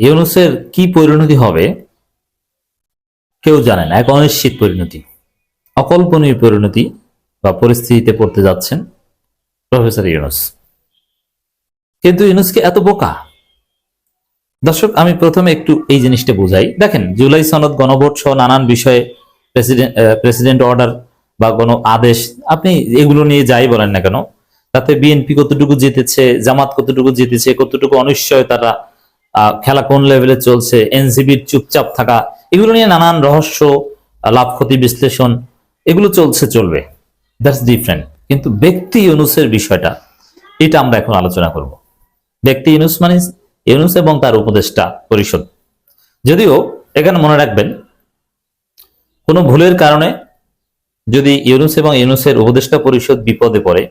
ইউনুসের কি পরিণতি হবে কেউ জানে না এক অনিশ্চিত পরিণতি অকল্পনীয় পরিণতি বা পরিস্থিতিতে পড়তে যাচ্ছেন প্রফেসর ইউনুস। কিন্তু ইউনুসকে এত বোকা। দর্শক আমি প্রথমে একটু এই জিনিসটা বুঝাই। দেখেন জুলাই সনদ গণভোট সহ নানান বিষয়ে প্রেসিডেন্ট প্রেসিডেন্ট অর্ডার বা কোনো আদেশ আপনি এগুলো নিয়ে যাই বলেন না কেন তাতে বিএনপি কতটুকু জিতেছে জামাত কতটুকু জিতেছে কতটুকু অনিশ্চয়তারা আহ, খেলা কোন লেভেলে চলছে এনসিবির চুপচাপ থাকা, এগুলো নিয়ে নানান রহস্য লাভ ক্ষতি বিশ্লেষণ, এগুলো চলছে, চলবে। দ্যাটস ডিফারেন্ট কিন্তু ব্যক্তি ইউনুসের বিষয়টা, এটা আমরা এখন আলোচনা করব। ব্যক্তি ইউনুস মানে ইউনুস এবং তার উপদেষ্টা পরিষদ। যদিও, এখানে মনে রাখবেন, কোনো ভুলের কারণে যদি ইউনুস এবং ইউনুসের উপদেষ্টা পরিষদ বিপদে পড়ে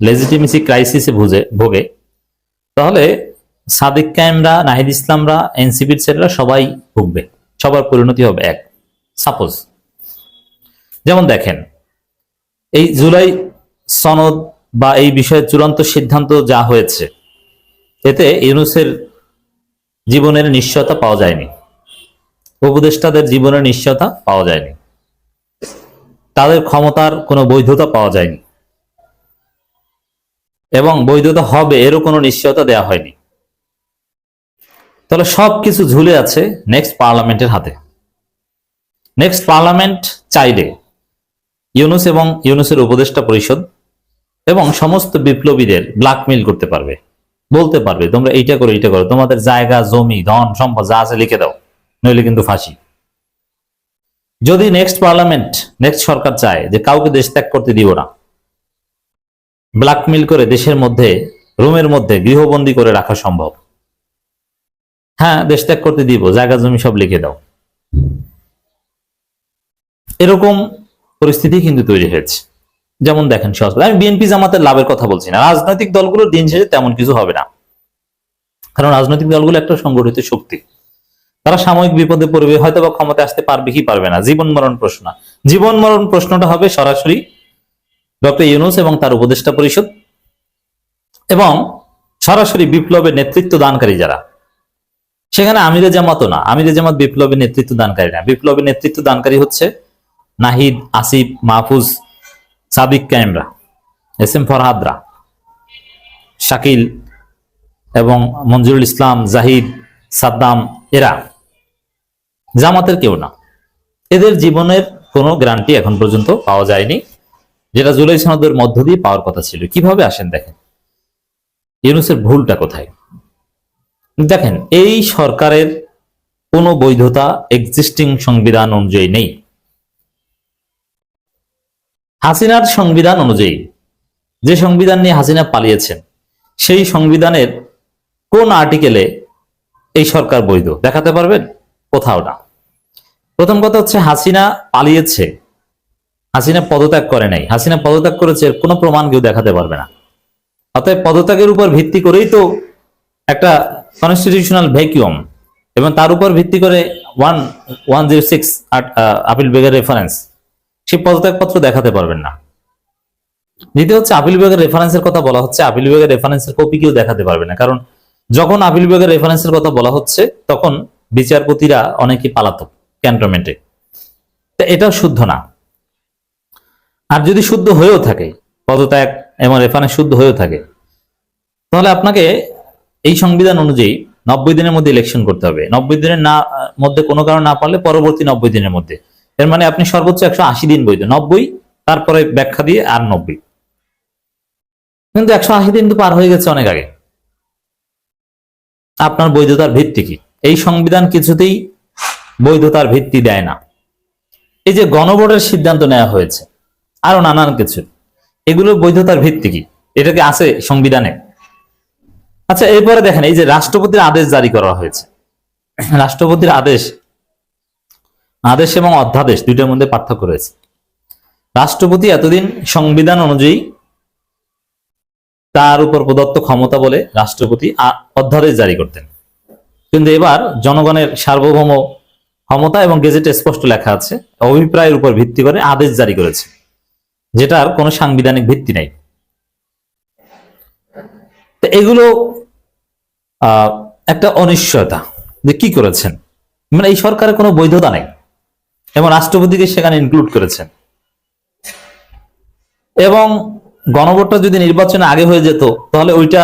লেজিটিমেসি ক্রাইসিসে ভুজে, ভোগে, তাহলে সাদিক কায়েমরা, নাহিদ ইসলামরা, এনসিপির ছেলেরা সবাই ভুগবে। সবার পরিণতি হবে এক। সাপোজ যেমন দেখেন, এই জুলাই সনদ বা এই বিষয়ে চূড়ান্ত সিদ্ধান্ত যা হয়েছে, এতে ইউনুসের জীবনের নিশ্চয়তা পাওয়া যায়নি। উপদেষ্টাদের জীবনের নিশ্চয়তা পাওয়া যায়নি। তাদের ক্ষমতার কোনো বৈধতা পাওয়া যায়নি। এবং বৈধতা হবে এরও কোনো নিশ্চয়তা দেওয়া হয়নি। তাহলে সবকিছু ঝুলে আছে নেক্সট পার্লামেন্টের হাতে। নেক্সট পার্লামেন্ট চাইলে ইউনুস এবং ইউনুসের উপদেষ্টা পরিষদ এবং সমস্ত বিপ্লবীদের ব্ল্যাকমেইল করতে পারবে, বলতে পারবে, তোমরা এইটা করো এইটা করো, তোমাদের জায়গা, জমি, ধন, সম্পদ, যা আছে লিখে দাও, নইলে কিন্তু ফাঁসি। যদি নেক্সট পার্লামেন্ট নেক্সট সরকার চায় যে কাউকে দেশ ত্যাগ করতে দিব না ব্ল্যাকমেইল করে দেশের মধ্যে, রুমের মধ্যে গৃহবন্দী করে রাখা সম্ভব হ্যাঁ দেশ ত্যাগ করতে দিব, জায়গা, জমি সব লিখে দাও। এরকম পরিস্থিতি কিন্তু তৈরি হয়েছে। যেমন দেখেন সহজ আমি বিএনপি জামাতের লাভের কথা বলছি না, রাজনৈতিক দলগুলোর দিন শেষে তেমন কিছু হবে না। কারণ রাজনৈতিক দলগুলো একটা সংগঠিত শক্তি। তারা সাময়িক বিপদে পড়বে হয়তো বা ক্ষমতা আসতে পারবে কি পারবে না, জীবন মরণ প্রশ্ন জীবন মরণ প্রশ্নটা হবে সরাসরি ডক্টর ইউনুস এবং তার উপদেষ্টা পরিষদ এবং সরাসরি বিপ্লবের নেতৃত্ব দানকারী যারা। সেখানে আমিরে জামাতও না। আমিরে জামাত বিপ্লবের নেতৃত্ব দানকারী না। বিপ্লবের নেতৃত্ব দানকারী হচ্ছে নাহিদ, আসিফ, মাহফুজ, সাদিক কায়েমরা, এস এম ফরহাদরা, শাকিল এবং মঞ্জুরুল ইসলাম, জাহিদ, সাদ্দাম, এরা। জামাতের কেউ না। এদের জীবনের কোনো গ্যারান্টি এখন পর্যন্ত পাওয়া যায়নি। যেটা জুলাই সনদের মধ্য দিয়ে পাওয়ার কথা ছিল। কীভাবে আসেন দেখেন? ইউনুসের ভুলটা কোথায়? দেখেন, এই সরকারের কোনো বৈধতা এক্সিস্টিং সংবিধান অনুযায়ী নেই। হাসিনার সংবিধান অনুযায়ী, যে সংবিধান নিয়ে হাসিনা পালিয়েছেন, সেই সংবিধানের কোন আর্টিকেলে এই সরকার বৈধ? দেখাতে পারবেন? কোথাও না। প্রথম কথা হচ্ছে, হাসিনা পালিয়েছে। হাসিনা পদত্যাগ করে নাই। হাসিনা পদত্যাগ করেছে কোনো প্রমাণ কেউ দেখাতে পারবে না। অতএব পদত্যাগের উপর ভিত্তি করেই তো একটা কনস্টিটিউশনাল ভ্যাকিউম এবং তার উপর ভিত্তি করে one one zero six appeal বেগের রেফারেন্স সে পদত্যাগপত্র দেখাতে পারবেন না। দ্বিতীয় হচ্ছে আপিল বিভাগের রেফারেন্সের কথা বলা হচ্ছে, আপিল বিভাগের রেফারেন্সের কপি কেউ দেখাতে পারবে না। কারণ যখন আপিল বিভাগের রেফারেন্সের কথা বলা হচ্ছে, তখন বিচারপতিরা অনেকে পালাতক ক্যান্টনমেন্টে তা এটাও শুদ্ধ না। আর যদি শুদ্ধ হয়েও থাকে, পদত্যাগ এবং রেফারেন্স শুদ্ধ হয়েও থাকে, তাহলে আপনাকে এই সংবিধান অনুযায়ী নব্বই দিনের মধ্যে ইলেকশন করতে হবে। নব্বই দিনের না, মধ্যে কোনো কারণ না পারলে পরবর্তী নব্বই দিনের মধ্যে। এর মানে আপনি সর্বোচ্চ একশো আশি দিন বৈধ। নব্বই, তারপরে ব্যাখ্যা দিয়ে আর নব্বই। কিন্তু একশো আশি দিন তো পার হয়ে গেছে অনেক আগে। আপনার বৈধতার ভিত্তি কি? এই সংবিধান কিছুতেই বৈধতার ভিত্তি দেয় না। এই যে গণভোটের সিদ্ধান্ত নেওয়া হয়েছে, আরও নানান কিছু। এগুলোর বৈধতার ভিত্তি কি? এটা কি আছে সংবিধানে? আচ্ছা এরপরে দেখেন, এই যে রাষ্ট্রপতির আদেশ জারি করা হয়েছে। রাষ্ট্রপতির আদেশ আদেশ এবং অধ্যাদেশ দুইটার মধ্যে পার্থক্য রয়েছে। রাষ্ট্রপতি এতদিন সংবিধান অনুযায়ী তার উপর প্রদত্ত ক্ষমতা বলে রাষ্ট্রপতি অধ্যাদেশ জারি করতেন। কিন্তু এবার জনগণের সার্বভৌম ক্ষমতা এবং গেজেটে স্পষ্ট লেখা আছে, অভিপ্রায়ের উপর ভিত্তি করে আদেশ জারি করেছে, যেটার কোনো সাংবিধানিক ভিত্তি নাই। তো এগুলো একটা অনিশ্চয়তা যে কি করেছেন? মানে এই সরকারের কোনো বৈধতা নেই। এবং রাষ্ট্রপতিকে সেখানে ইনক্লুড করেছেন। এবং গণভোটটা যদি নির্বাচনে আগে হয়ে যেত, তাহলে ওইটা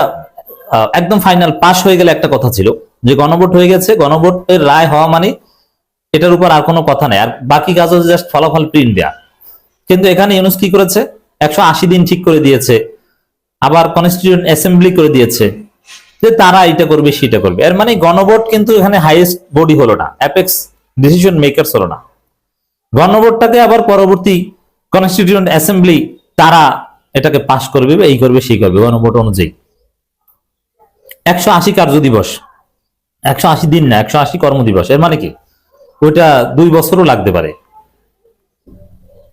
একদম ফাইনাল পাস হয়ে গেলে একটা কথা ছিল, যে গণভোট হয়ে গেছে, গণভোটের রায় হওয়া মানে এটার উপর আর কোনো কথা নেই। আর বাকি কাজ হচ্ছে জাস্ট ফলাফল প্রিন্ট দেয়া। কিন্তু এখানে ইউনুস কি করেছে? একশো আশি দিন ঠিক করে দিয়েছে। আবার কনস্টিটিউন্ট অ্যাসেম্বলি করে দিয়েছে যে তারা এটা করবে, সেটা করবে। এর মানে গণভোট কিন্তু এখানে হাইয়েস্ট বডি হলো না অ্যাপেক্স ডিসিশন মেকারস হলো না। গণভোটটাকে আবার পরবর্তী কনস্টিটিউন্ট অ্যাসেম্বলি তারা এটাকে পাশ করবে বা এই করবে, সেই করবে, গণভোট অনুযায়ী। একশো আশি কার্য দিবস, একশো আশি দিন না, একশো আশি কর্মদিবস এর মানে কি? ওইটা দুই বছরও লাগতে পারে।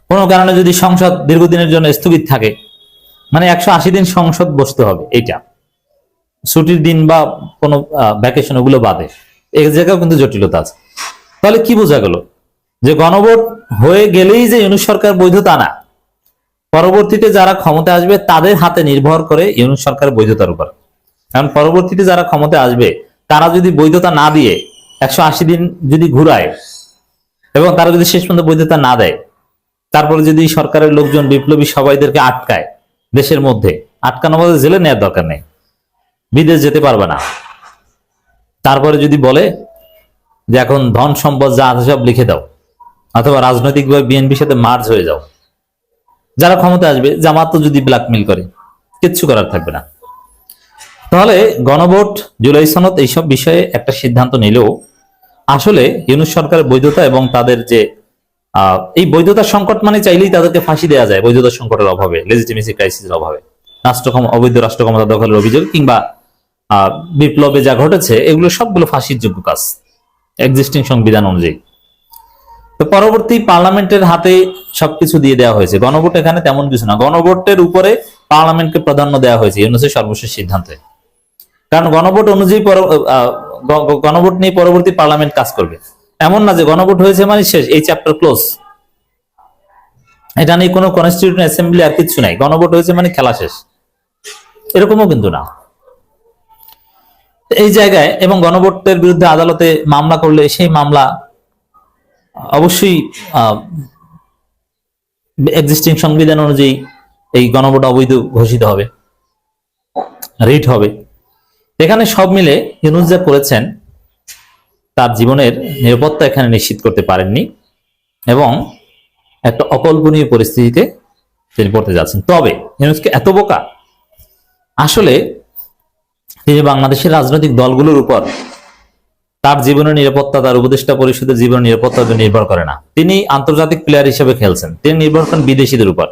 কোনো কারণে যদি সংসদ দীর্ঘদিনের জন্য স্থগিত থাকে মানে একশো আশি দিন সংসদ বসতে হবে, এইটা। ছুটির দিন বা কোনো ভ্যাকেশন ওগুলো বাদে। এই জায়গাও কিন্তু জটিলতা আছে। তাহলে কি বোঝা গেল? যে গণভোট হয়ে গেলেই যে ইউনুস সরকার বৈধতা না। পরবর্তীতে যারা ক্ষমতা আসবে, তাদের হাতে নির্ভর করে ইউনুস সরকারের বৈধতার উপর। কারণ পরবর্তীতে যারা ক্ষমতা আসবে, তারা যদি বৈধতা না দিয়ে একশো আশি দিন যদি ঘুরায় এবং তারা যদি শেষ পর্যন্ত বৈধতা না দেয়, তারপরে যদি সরকারের লোকজন, বিপ্লবী সবাইদেরকে আটকায় দেশের মধ্যে আটকানো বলতে জেলে নেওয়ার দরকার নেই। বিদেশ যেতে পারবে না। তারপরে যদি বলে যে এখন ধন সম্পদ যা আছে সব লিখে দাও, অথবা রাজনৈতিকভাবে বিএনপির সাথে মার্জ হয়ে যাও। যারা ক্ষমতা আসবে, জামাত তো যদি ব্ল্যাকমেল করে, কিচ্ছু করার থাকবে না। তাহলে গণভোট, জুলাই সনদ, এইসব বিষয়ে একটা সিদ্ধান্ত নিলেও আসলে ইউনুস সরকারের বৈধতা এবং তাদের যে এই বৈধতার সংকট মানে চাইলেই তাদেরকে ফাঁসি দেওয়া যায় বৈধতার সংকটের অভাবে লেজিটিমেসি ক্রাইসিসের অভাবে। রাষ্ট্র অবৈধ রাষ্ট্র ক্ষমতা দখলের অভিযোগ কিংবা বিপ্লবে যা ঘটেছে, এগুলো সবগুলো ফাঁসির যোগ্য কাজ এক্সিস্টিং সংবিধান অনুযায়ী। তো পরবর্তী পার্লামেন্টের হাতে সবকিছু দিয়ে দেওয়া হয়েছে। গণভোট এখানে তেমন কিছু না। গণভোটের উপরে পার্লামেন্টকে প্রাধান্য দেওয়া হয়েছে, ইউনুসের সর্বশেষ সিদ্ধান্তে। কারণ গণভোট অনুযায়ী গণভোট নিয়ে পরবর্তী পার্লামেন্ট কাজ করবে। এমন না যে গণভোট হয়েছে মানে শেষ, এই চ্যাপ্টার ক্লোজ এটা নিয়ে কোনো কনস্টিটিউশন অ্যাসেম্বলি আর কিছু নাই। গণভোট হয়েছে মানে খেলা শেষ। এরকমও কিন্তু না। এই জায়গায় এবং গণভোটের বিরুদ্ধে আদালতে মামলা করলে সেই মামলা অবশ্যই এক্সিস্টিং সংবিধান অনুযায়ী এই গণভোট অবৈধ ঘোষিত হবে। রিট হবে। এখানে সব মিলে ইউনুস যা করেছেন তার জীবনের নিরাপত্তা এখানে নিশ্চিত করতে পারেননি এবং একটা অকল্পনীয় পরিস্থিতিতে তিনি পড়তে যাচ্ছেন। তবে ইউনুসকে এত বোকা, আসলে তিনি বাংলাদেশের রাজনৈতিক দলগুলোর উপর তার জীবনের নিরাপত্তা, তার উপদেষ্টা পরিষদের জীবনের নিরাপত্তার উপর নির্ভর করে না। তিনি আন্তর্জাতিক প্লেয়ার হিসেবে খেলছেন। তিনি নির্ভর করেন বিদেশিদের উপর।